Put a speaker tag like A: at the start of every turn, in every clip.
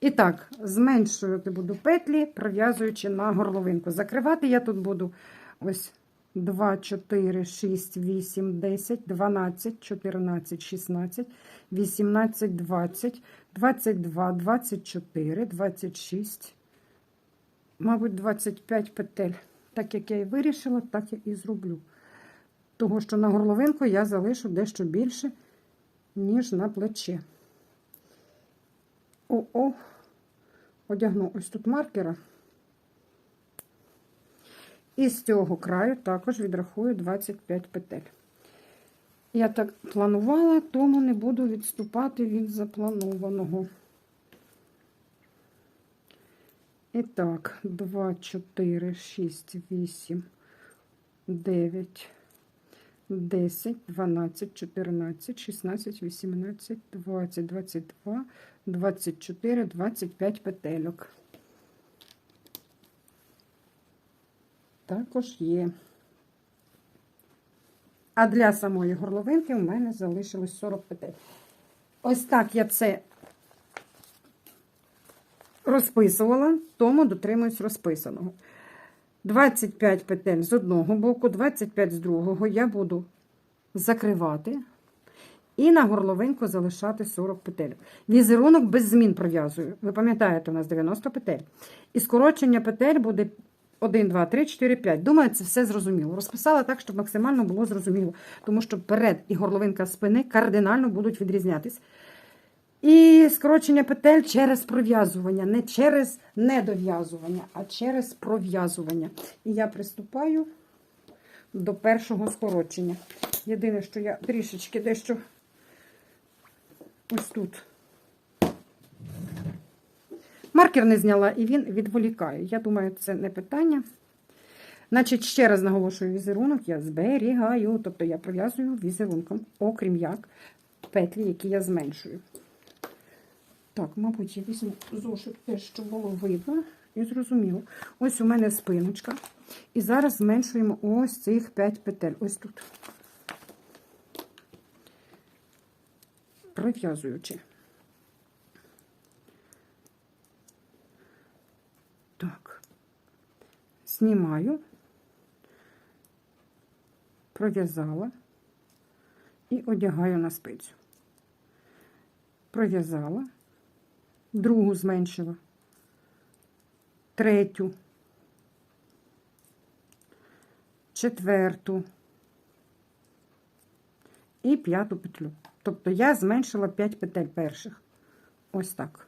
A: І так, зменшувати буду петлі, пров'язуючи на горловинку. Закривати я тут буду ось 2, 4, 6, 8, 10, 12, 14, 16, 18, 20, 22, 24, 26, мабуть, 25 петель. Так як я і вирішила, так я і зроблю. Того, що на горловинку я залишу дещо більше, ніж на плече. О-о, одягну ось тут маркера. І з цього краю також відрахую 25 петель. Я так планувала, тому не буду відступати від запланованого. І так, 2, 4, 6, 8, 9, 10, 12, 14, 16, 18, 20, 22, 24, 25 петельок. Також є. А для самої горловинки у мене залишилось 40 петель. Ось так я це розписувала, тому дотримуюсь розписаного. 25 петель з одного боку, 25 з другого я буду закривати і на горловинку залишати 40 петель. Візерунок без змін пров'язую. Ви пам'ятаєте, у нас 90 петель. І скорочення петель буде 1, 2, 3, 4, 5. Думаю, це все зрозуміло. Розписала так, щоб максимально було зрозуміло, тому що перед і горловинка спини кардинально будуть відрізнятись. І скорочення петель через пров'язування, не через недов'язування, а через пров'язування. І я приступаю до першого скорочення. Єдине, що я трішечки дещо ось тут. Маркер не зняла, і він відволікає. Я думаю, це не питання. Значить, ще раз наголошую візерунок, я зберігаю, тобто я пров'язую візерунком, окрім як петлі, які я зменшую. Так, мабуть, я візьму зошит те, що було видно і зрозуміло. Ось у мене спиночка. І зараз зменшуємо ось цих 5 петель. Ось тут. Пров'язуючи. Так. Знімаю, пров'язала і одягаю на спицю. Пров'язала другу зменшила, третю, четверту і п'яту петлю. Тобто я зменшила 5 петель перших. Ось так.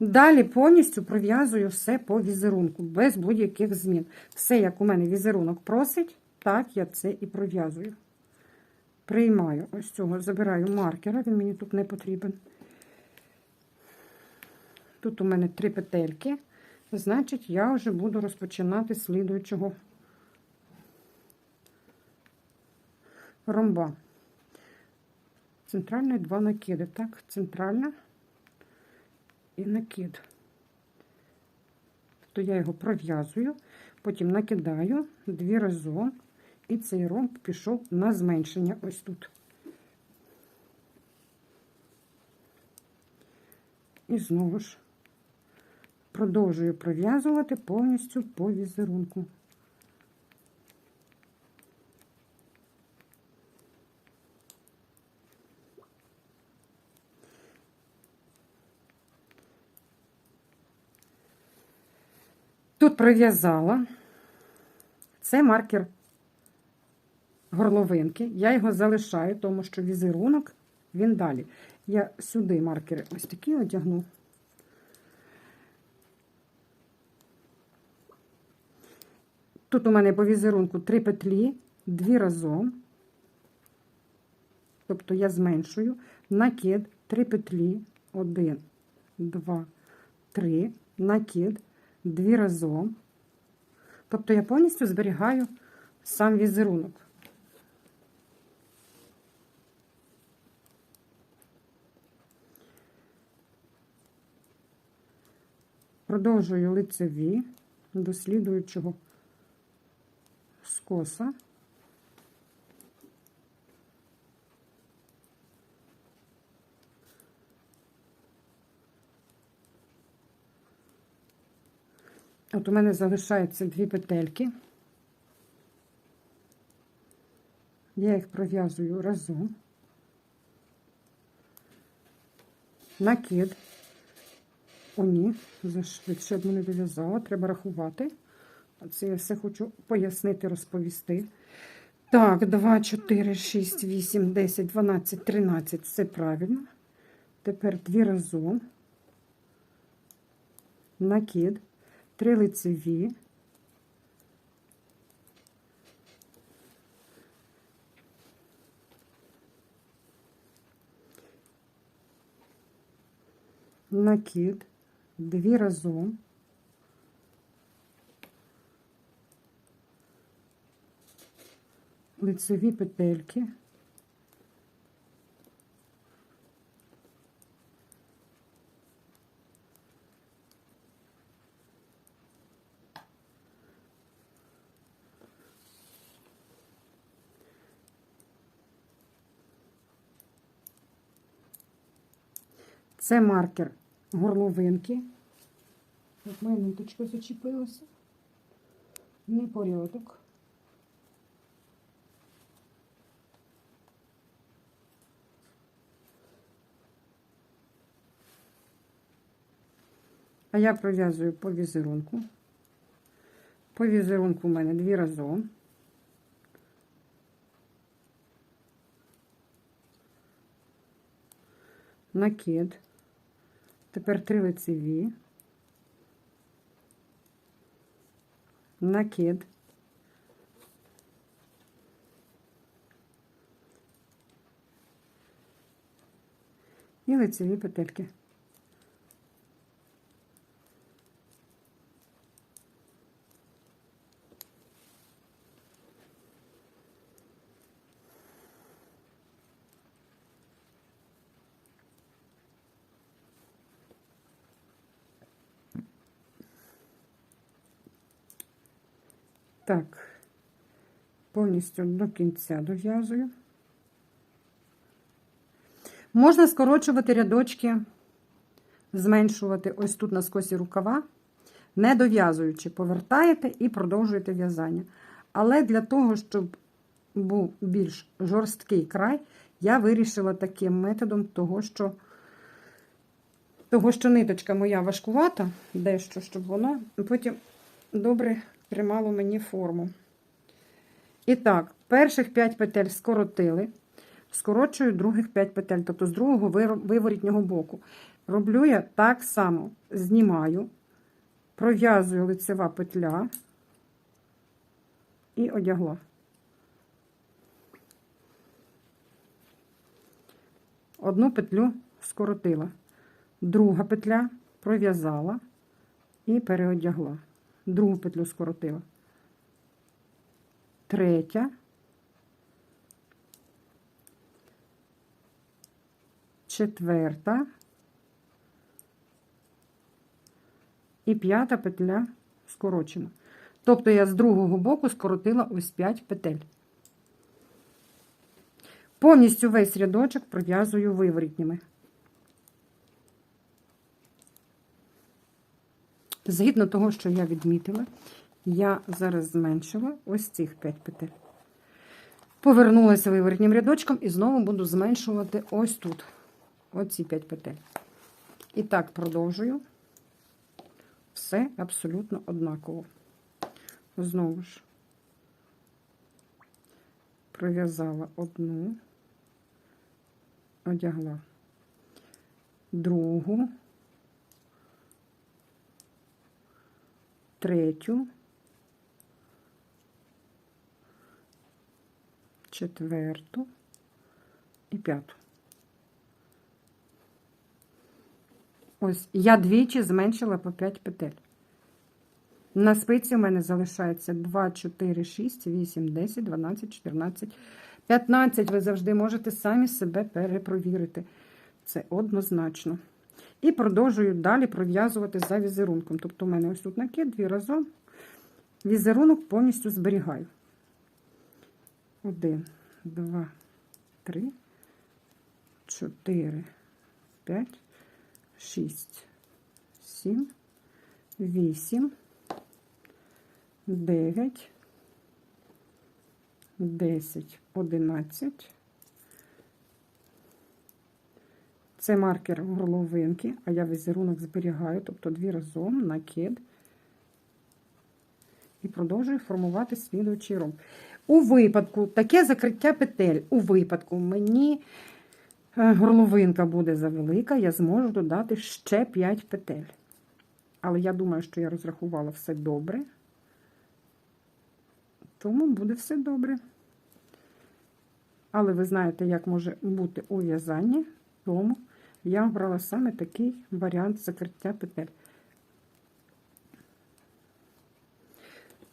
A: Далі повністю пров'язую все по візерунку, без будь-яких змін. Все, як у мене візерунок просить, так я це і пров'язую. Приймаю ось цього, забираю маркера, він мені тут не потрібен. Тут у мене три петельки, значить, я вже буду розпочинати слідуючого ромба. Центральний два накиди. Так, центральна і накид. Тобто я його пров'язую, потім накидаю дві разом, і цей ромб пішов на зменшення ось тут. І знову ж продовжую пров'язувати повністю по візерунку. Тут пров'язала. Це маркер горловинки. Я його залишаю, тому що візерунок він далі. Я сюди маркери ось такі одягну. Тут у мене по візерунку три петлі, дві разом. Тобто я зменшую накид, три петлі, один, два, три, накид, дві разом. Тобто я повністю зберігаю сам візерунок. Продовжую лицеві до слідуючого скоса. От у мене залишаються дві петельки. Я їх пров'язую разом. Накид. О, ні, ще б не дов'язала, треба рахувати. Це я все хочу пояснити, розповісти. Так, 2, 4, 6, 8, 10, 12, 13. Все правильно. Тепер дві разом. Накид. Три лицеві. Накид. Дві разом. Лицеві петельки. Це маркер горловинки. От моя ниточка зачепилася. Непорядок. А я пров'язую по візерунку. По візерунку у мене дві разом. Накид. Тепер три лицеві. Накид. І лицеві петельки. Так, повністю до кінця дов'язую. Можна скорочувати рядочки, зменшувати ось тут на скосі рукава, не дов'язуючи, повертаєте і продовжуєте в'язання. Але для того, щоб був більш жорсткий край, я вирішила таким методом, того, що, того, що ниточка моя важкувата, дещо, щоб воно потім добре тримало мені форму. І так, перших 5 петель скоротили, скорочую других 5 петель, тобто з другого виворітнього боку. Роблю я так само: знімаю, пров'язую лицева петля і одягла. Одну петлю скоротила, друга петля пров'язала і переодягла другу петлю скоротила. Третя. Четверта. І п'ята петля скорочена. Тобто я з другого боку скоротила ось 5 петель. Повністю весь рядочок пров'язую виворітніми. Згідно того, що я відмітила, я зараз зменшила ось цих 5 петель. Повернулася виворотнім рядочком і знову буду зменшувати ось тут. Оці 5 петель. І так продовжую. Все абсолютно однаково. Знову ж, пров'язала одну, одягла другу. Третю, четверту і п'яту. Ось, я двічі зменшила по 5 петель. На спиці у мене залишається 2, 4, 6, 8, 10, 12, 14, 15. Ви завжди можете самі себе перепровірити. Це однозначно. І продовжую далі пров'язувати за візерунком. Тобто, у мене ось тут накид, дві разом. Візерунок повністю зберігаю. Один, два, три, чотири, п'ять, шість, сім, вісім, 9, 10, 11. Це маркер горловинки, а я візерунок зберігаю, тобто дві разом, накид. І продовжую формувати слідуючий ромб. У випадку, таке закриття петель, у випадку мені е, горловинка буде завелика, я зможу додати ще 5 петель. Але я думаю, що я розрахувала все добре. Тому буде все добре. Але ви знаєте, як може бути у в'язанні, тому я обрала саме такий варіант закриття петель.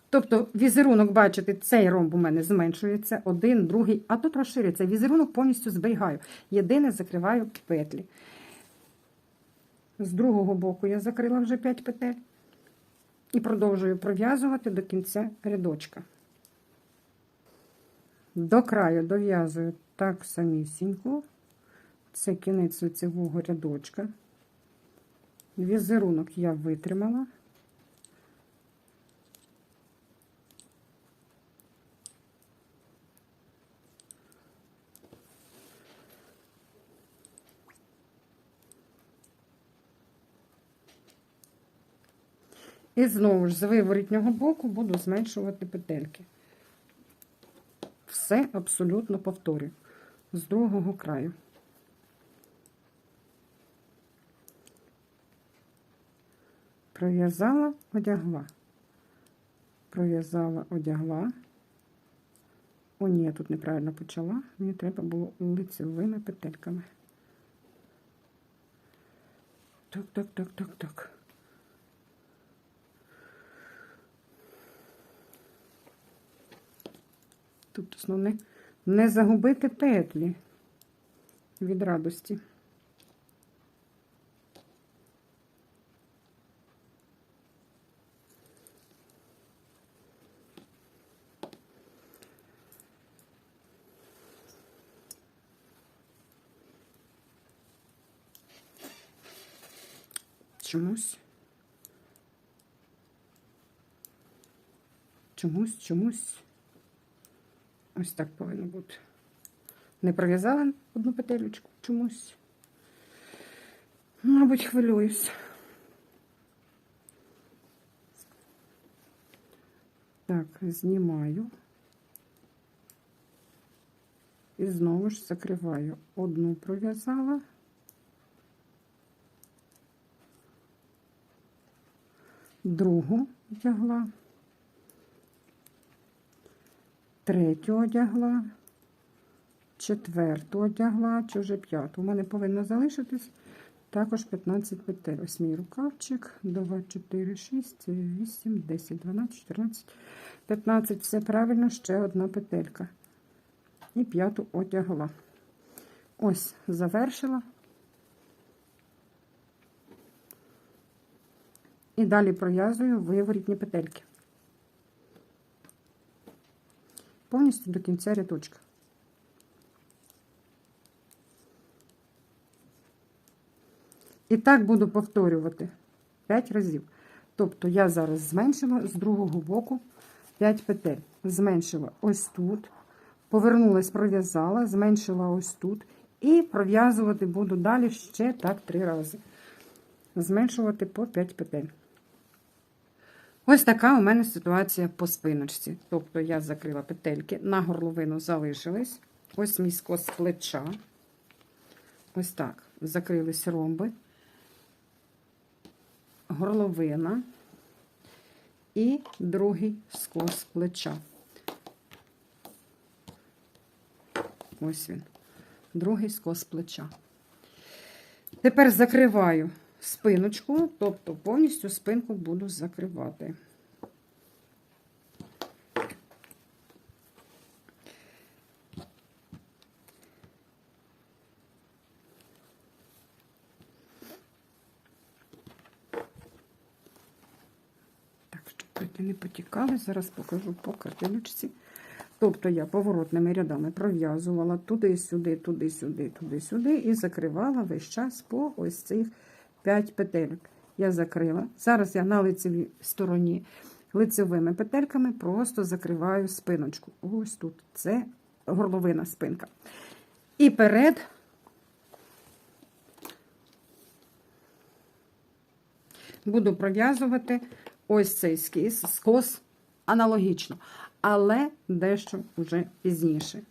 A: Тобто візерунок, бачите, цей ромб у мене зменшується, один, другий, а тут розширюється. Візерунок повністю зберігаю. Єдине закриваю петлі. З другого боку я закрила вже 5 петель і продовжую пров'язувати до кінця рядочка. До краю дов'язую так самісінько. Це кінець лицевого рядочка. Візерунок я витримала. І знову ж з виворітнього боку буду зменшувати петельки. Все абсолютно повторюю. З другого краю. Пров'язала, одягла. Пров'язала, одягла. О, ні, я тут неправильно почала. Мені треба було лицевими петельками. Так, так, так, так, так. Тут основне не загубити петлі від радості. Чомусь. Чомусь, чомусь. Ось так повинно бути. Не пров'язала одну петелечку чомусь. Мабуть, хвилююсь. Так, знімаю. І знову ж закриваю. Одну пров'язала. Другу вдягла. Третю одягла, четверту одягла, чи вже п'яту. У мене повинно залишитись також 15 петель. Ось мій рукавчик, 2, 4, 6, 8, 10, 12, 14, 15. Все правильно, ще одна петелька. І п'яту одягла. Ось, завершила. І далі пров'язую виворітні петельки. Повністю до кінця рядочка. І так буду повторювати 5 разів. Тобто я зараз зменшила з другого боку 5 петель. Зменшила ось тут, повернулась, пров'язала, зменшила ось тут. І пров'язувати буду далі ще так 3 рази. Зменшувати по 5 петель. Ось така у мене ситуація по спиночці. Тобто я закрила петельки, на горловину залишились. Ось мій скос плеча. Ось так. Закрились ромби, горловина і другий скос плеча. Ось він. Другий скос плеча. Тепер закриваю спиночку, тобто повністю спинку буду закривати. Не потікали, зараз покажу по картиночці. Тобто я поворотними рядами пров'язувала туди-сюди, туди-сюди, туди-сюди і закривала весь час по ось цих 5 петель. Я закрила. Зараз я на лицевій стороні лицевими петельками просто закриваю спиночку. Ось тут. Це горловина спинка. І перед буду пров'язувати ось цей скіз, скос аналогічно, але дещо вже пізніше.